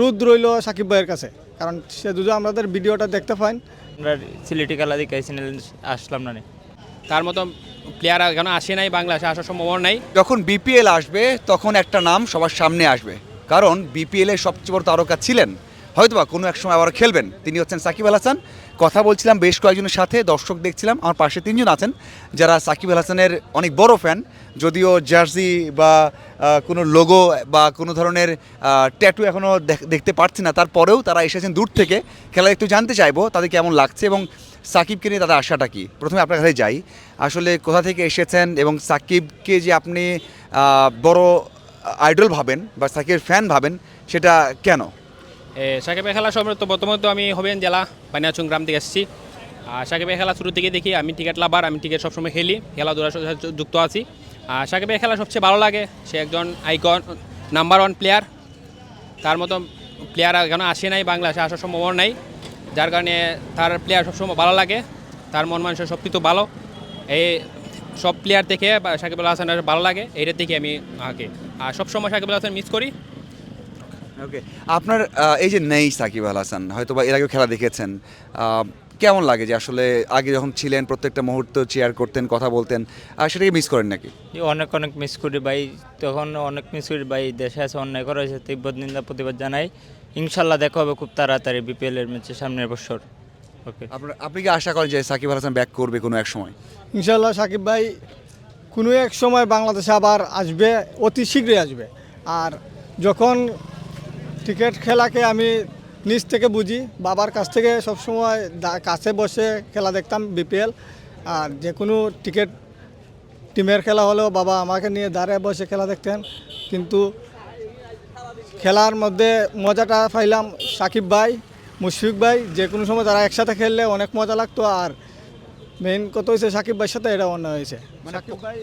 রুদ রইল সাকিব ভাইয়ের কাছে কারণ সে দুজন আমাদের ভিডিওটা দেখতে পান আমরা সিলেটি খেলা দিকে আসলাম না তার মতো প্লেয়ার কেন আসে নাই বাংলাদেশে আসার সম্ভাবনা নাই। যখন বিপিএল আসবে তখন একটা নাম সবার সামনে আসবে কারণ বিপিএল এর সবচেয়ে বড় তারকা ছিলেন হয়তোবা কোনো এক সময় আবার খেলবেন। তিনি হচ্ছেন সাকিব আল হাসান। কথা বলছিলাম বেশ কয়েকজনের সাথে, দর্শক দেখছিলাম, আমার পাশে তিনজন আছেন, যারা সাকিব আল হাসানের অনেক বড় ফ্যান। যদিও জার্সি বা কোনো লোগো বা কোনো ধরনের ট্যাটু এখনও দেখতে পারছি না। তারপরেও তারা এসেছেন দূর থেকে। খেলা একটু জানতে চাইব, তাদের কেমন লাগছে এবং সাকিবকে নিয়ে তাদের আশাটা কী? প্রথমে আপনার কাছে যাই। আসলে কোথা থেকে এসেছেন এবং সাকিবকে যে আপনি বড় আইডল ভাবেন বা সাকিবের ফ্যান ভাবেন, সেটা কেন? সাকিবের খেলা সময় তো প্রথমত আমি হবেন জেলা বানিয়াচুং গ্রাম থেকে এসেছি। আর সাকিবের খেলা শুরু থেকে দেখি, আমি টিকিট লাভার, আমি টিকিট সবসময় খেলি, খেলাধুলার সাথে যুক্ত আছি। আর সাকিবের খেলা সবচেয়ে ভালো লাগে, সে একজন আইকন নাম্বার ওয়ান প্লেয়ার তার মতো প্লেয়ার এখনও আসে নাই, বাংলাদেশে আসার সম্ভাবনা নাই। যার কারণে তার প্লেয়ার সবসময় ভালো লাগে, তার মন মানুষের সব কিছু ভালো। এই সব প্লেয়ার থেকে সাকিব আল হাসানের ভালো লাগে এইটা থেকে আমি আগে। আর সবসময় সাকিব হাসান মিস করি। ওকে আপনার এই যে নেই সাকিব আল হাসান হয়তো বা এর আগেও খেলা দেখেছেন কেমন লাগে যে আসলে আগে যখন ছিলেন প্রত্যেকটা মুহূর্ত চেয়ার করতেন কথা বলতেন আর সেটাকে মিস করেন নাকি? অনেক অনেক মিস করি ভাই। তখন অনেক মিস করি ভাই। দেশে আছে অন্যায় করা হয়েছে তিব্বত নিন্দা প্রতিবাদ জানাই। ইনশাল্লাহ দেখা হবে খুব তাড়াতাড়ি বিপিএল এর ম্যাচে সামনের বছর। ওকে আপনার আপনি কি আশা করেন যে সাকিব আল হাসান ব্যাক করবে কোনো এক সময়? ইনশাল্লাহ সাকিব ভাই কোনো এক সময় বাংলাদেশে আবার আসবে অতি শীঘ্রই আসবে। আর যখন ক্রিকেট খেলাকে আমি নিজ থেকে বুঝি বাবার কাছ থেকে সবসময় কাছে বসে খেলা দেখতাম বিপিএল। আর যে কোনো টিকিট টিমের খেলা হলেও বাবা আমাকে নিয়ে দাঁড়ায় বসে খেলা দেখতেন। কিন্তু খেলার মধ্যে মজাটা পাইলাম সাকিব ভাই মুশফিক ভাই যে কোনো সময় তারা একসাথে খেললে অনেক মজা লাগতো। আর মেইন কত হয়েছে সাকিব ভাইয়ের সাথে এটা অন্যায় হয়েছে সাকিব ভাই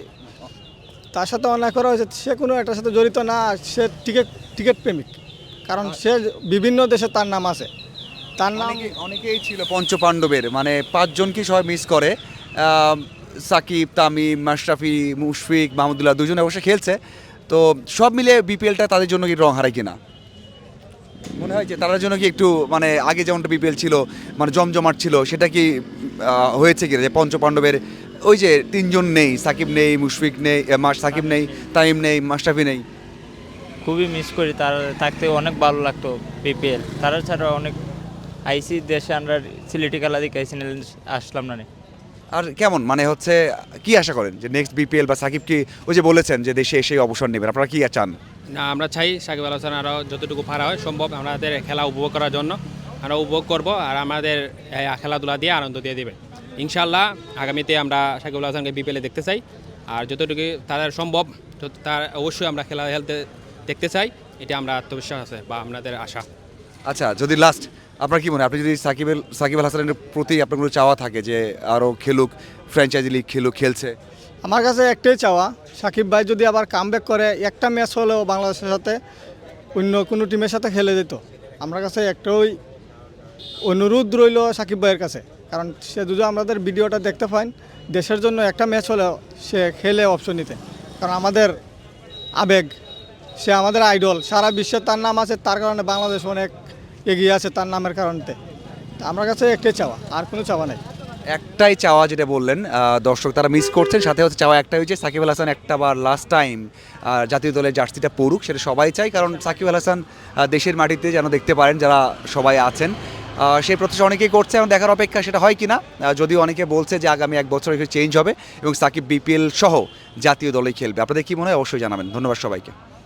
তার সাথে অন্যায় করা হয়েছে সে কোনো একটার সাথে জড়িত না সে টিকিট টিকিট প্রেমিক। কারণ সে বিভিন্ন দেশে তার নাম আছে। তার নাম অনেকেই ছিল পঞ্চপাণ্ডবের মানে পাঁচজনকে সবাই মিস করে। সাকিব, তামিম মাশরাফি মুশফিক, মাহমুদুল্লাহ দুজনে অবশ্য খেলছে। তো সব মিলে বিপিএলটা তাদের জন্য কি রং হারায় কিনা? মনে হয় যে তাদের জন্য কি একটু মানে আগে যেমনটা বিপিএল ছিল মানে জমজমাট ছিল, সেটা কি হয়েছে কি যে পঞ্চপাণ্ডবের ওই যে তিনজন নেই, সাকিব নেই, মুশফিক নেই সাকিব নেই, তামিম নেই মাশরাফি নেই। খুবই মিস করি। তার থাকতে অনেক ভালো লাগতো বিপিএল তারা ছাড়া অনেক আইসি দেশে আমরা সিলেটি খেলা দেখে আসলাম না আর কেমন? মানে হচ্ছে কি আশা করেন যে নেক্সট বিপিএল বা সাকিব কি ওই যে বলেছেন যে দেশে এসেই অবসর নেবেন আপনারা কি চান? না আমরা চাই সাকিব আল হাসান আরও যতটুকু পারা হয় সম্ভব আমাদের খেলা উপভোগ করার জন্য। আমরা উপভোগ করব আর আমাদের খেলাধুলা দিয়ে আনন্দ দিয়ে দেবে। ইনশাল্লাহ আগামীতে আমরা সাকিব আল হাসানকে বিপিএলে দেখতে চাই। আর যতটুকু তাদের সম্ভব তার অবশ্যই আমরা খেলা খেলতে দেখতে চাই এটা আমরা আত্মবিশ্বাস আছে বা আমাদের আশা। আচ্ছা যদি লাস্ট আপনার কি মনে হয়? আপনি যদি সাকিবের সাকিব আল হাসানের প্রতি আপনার কোনো চাওয়া থাকে যে আরও খেলুক ফ্র্যাঞ্চাইজি লিগ খেলুক খেলছে? আমার কাছে একটাই চাওয়া সাকিব ভাই যদি আবার কামব্যাক করে একটা ম্যাচ হলেও বাংলাদেশের সাথে অন্য কোনো টিমের সাথে খেলে দিত আমার কাছে একটাই অনুরোধ রইল সাকিব ভাইয়ের কাছে। কারণ সে যদি আমাদের ভিডিওটা দেখতে পান দেশের জন্য একটা ম্যাচ হলেও সে খেলে অপশন নিতে। কারণ আমাদের আবেগ সে আমাদের আইডল। সারা বিশ্বে তার নাম আছে তার কারণে বাংলাদেশ অনেক এগিয়ে আছে তার নামের কারণে আমার কাছে একটাই চাওয়া আর কোনো চাওয়া নেই। একটাই চাওয়া যেটা বললেন দর্শক তারা মিস করছেন সাথে হচ্ছে চাওয়া একটাই হচ্ছে সাকিব আল হাসান একটা বার লাস্ট টাইম জাতীয় দলের জার্সিটা পড়ুক সেটা সবাই চাই কারণ সাকিব আল হাসান দেশের মাটিতে যেন দেখতে পারেন যারা সবাই আছেন। সেই প্রত্যাশা অনেকেই করছে এবং দেখার অপেক্ষা সেটা হয় কিনা আহ, যদিও অনেকে বলছে যে আগামী এক বছর একটু চেঞ্জ হবে এবং সাকিব বিপিএল সহ জাতীয় দলে খেলবে। আপনাদের কি মনে হয়? অবশ্যই জানাবেন। ধন্যবাদ সবাইকে।